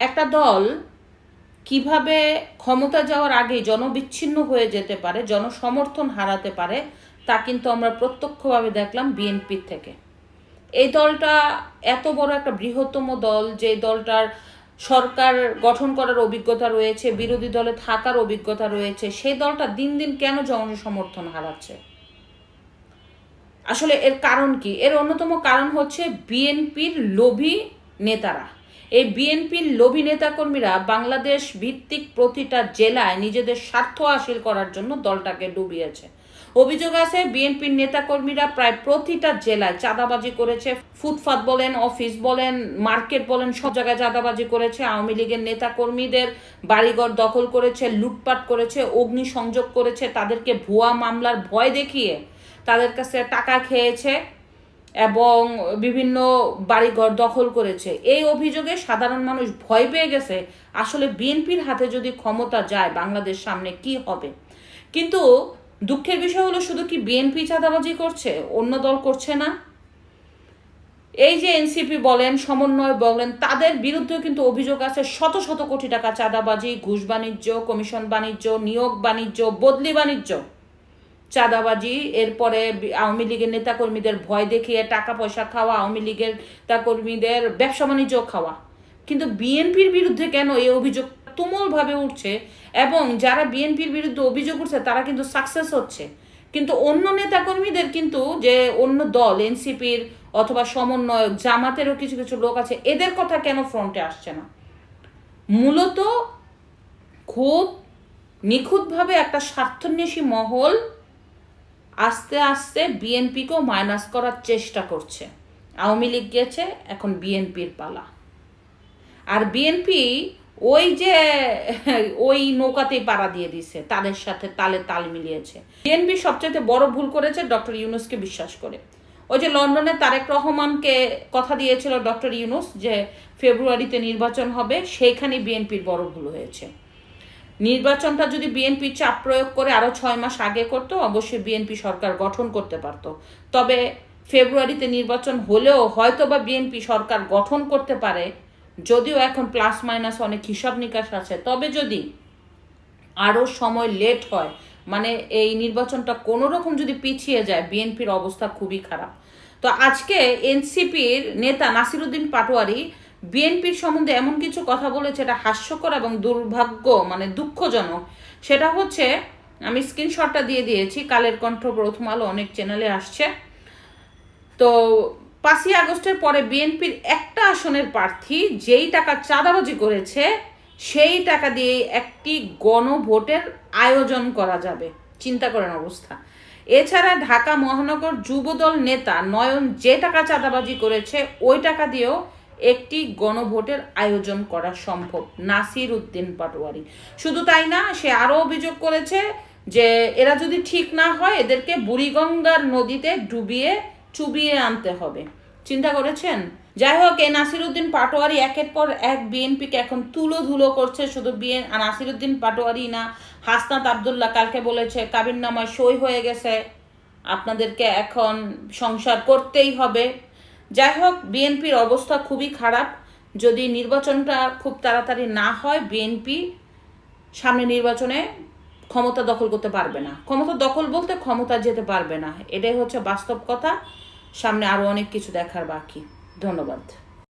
একটা দল কীভাবে ক্ষমতা যাওয়ার আগেই জনবিচ্ছিন্ন হয়ে যেতে পারে, জনসমর্থন হারাতে পারে, তা কিন্তু আমরা প্রত্যক্ষভাবে দেখলাম বিএনপির থেকে। এই দলটা এত বড় একটা বৃহত্তম দল, যে দলটার সরকার গঠন করার অভিজ্ঞতা রয়েছে, বিরোধী দলে থাকার অভিজ্ঞতা রয়েছে, সেই দলটা দিন দিন কেন জনসমর্থন হারাচ্ছে? আসলে এর কারণ কি? এর অন্যতম কারণ হচ্ছে বিএনপির লোভী নেতারা। এই বিএনপির লোভী নেতাকর্মীরা বাংলাদেশ ভিত্তিক প্রতিটা জেলায় নিজেদের স্বার্থ হাসিল করার জন্য দলটাকে ডুবিয়েছে। অভিযোগ আছে, বিএনপির নেতাকর্মীরা প্রায় প্রতিটা জেলায় চাঁদাবাজি করেছে। ফুটপাত বলেন, অফিস বলেন, মার্কেট বলেন, সব জায়গায় চাঁদাবাজি করেছে। আওয়ামী লীগের নেতাকর্মীদের বাড়িঘর দখল করেছে, লুটপাট করেছে অগ্নি সংযোগ করেছে। তাদেরকে ভুয়া মামলার ভয় দেখিয়ে তাদের কাছে টাকা খেয়েছে। এবং বিভিন্ন বাড়িঘর দখল করেছে। এই অভিযোগে সাধারণ মানুষ ভয় পেয়ে গেছে, আসলে বিএনপির হাতে যদি ক্ষমতা যায় বাংলাদেশ সামনে কি হবে? কিন্তু দুঃখের বিষয় হলো, শুধু কি বিএনপি চাঁদাবাজি করছে? অন্য দল করছে না? এই যে এনসিপি বলেন, সমন্বয় বলেন, তাদের বিরুদ্ধেও কিন্তু অভিযোগ আছে, শত শত কোটি টাকা চাঁদাবাজি, ঘুষ বাণিজ্য, কমিশন বাণিজ্য, নিয়োগ বাণিজ্য, বদলি বাণিজ্য। চাঁদাবাজি, এরপরে আওয়ামী লীগের নেতাকর্মীদের ভয় দেখিয়ে টাকা পয়সা খাওয়া, আওয়ামী লীগের নেতাকর্মীদের ব্যবসা বাণিজ্য খাওয়া। কিন্তু বিএনপির বিরুদ্ধে কেন এই অভিযোগ তুমুলভাবে উঠছে এবং যারা বিএনপির বিরুদ্ধে অভিযোগ উঠছে, তারা কিন্তু সাকসেস হচ্ছে। কিন্তু অন্য নেতাকর্মীদের কিন্তু যে অন্য দল, এনসিপির অথবা সমন্বয়ক, জামাতেরও কিছু কিছু লোক আছে, এদের কথা কেন ফ্রন্টে আসছে না? মূলত খুব নিখুঁতভাবে একটা স্বার্থন্বেষী মহল আস্তে আস্তে বিএনপিকেও মাইনাস করার চেষ্টা করছে। আওয়ামী লীগ গেছে, এখন বিএনপির পালা। আর বিএনপি ওই যে, ওই নৌকাতেই পাড়া দিয়ে দিছে, তাদের সাথে তালে তাল মিলিয়েছে। বিএনপি সবচেয়ে বড় ভুল করেছে ডক্টর ইউনুসকে বিশ্বাস করে। ওই যে লন্ডনে তারেক রহমানকে কথা দিয়েছিল ডক্টর ইউনুস যে ফেব্রুয়ারিতে নির্বাচন হবে সেইখানে বিএনপির বড় ভুল হয়েছে। নির্বাচনটা যদি বিএনপি চাপ প্রয়োগ করে আরও ছয় মাস আগে করতো, অবশ্যই বিএনপি সরকার গঠন করতে পারতো। তবে ফেব্রুয়ারিতে নির্বাচন হলেও হয়তো বা বিএনপি সরকার গঠন করতে পারে, যদিও এখন প্লাস মাইনাস অনেক হিসাব নিকাশ আছে। তবে যদি আরও সময় লেট হয় মানে এই নির্বাচনটা কোনো রকম যদি পিছিয়ে যায় বিএনপির অবস্থা খুবই খারাপ। তো আজকে এনসিপির নেতা নাসিরুদ্দিন পাটোয়ারি বিএনপির সম্বন্ধে এমন কিছু কথা বলেছে এটা হাস্যকর এবং দুর্ভাগ্য মানে দুঃখজনক, সেটা হচ্ছে, আমি স্ক্রিনশটটা দিয়ে দিয়েছি, কালের কণ্ঠ প্রথম আলো অনেক চ্যানেলে আসছে। তো পাঁচই আগস্টের পরে বিএনপির একটা আসনের প্রার্থী যেই টাকা চাঁদাবাজি করেছে, সেই টাকা দিয়ে একটি গণভোটের আয়োজন করা যাবে। চিন্তা করেন অবস্থা। এছাড়া ঢাকা মহানগর যুবদল নেতা নয়ন যে টাকা চাঁদাবাজি করেছে, ওই টাকা দিয়েও একটি গণভোটের আয়োজন করা সম্ভব, নাসির উদ্দিন পাটোয়ারি। শুধু তাই না, সে আরও অভিযোগ করেছে যে এরা যদি ঠিক না হয়, এদেরকে বুড়িগঙ্গার নদীতে ডুবিয়ে চুবিয়ে আনতে হবে। চিন্তা করেছেন? যাই হোক, এই নাসিরুদ্দিন পাটোয়ারি একের পর এক বিএনপিকে এখন তুলো ধুলো করছে, শুধু বিএন নাসিরুদ্দিন পাটোয়ারি না, হাসনাত আবদুল্লাহ কালকে বলেছে কাবির নামায় সই হয়ে গেছে। আপনাদেরকে এখন সংসার করতেই হবে। যাই হোক, বিএনপির অবস্থা খুবই খারাপ। যদি নির্বাচনটা খুব তাড়াতাড়ি না হয়, বিএনপি সামনে নির্বাচনে ক্ষমতা দখল করতে পারবে না। ক্ষমতা দখল বলতে ক্ষমতা যেতে পারবে না। এটাই হচ্ছে বাস্তব কথা। সামনে আরও অনেক কিছু দেখার বাকি। ধন্যবাদ।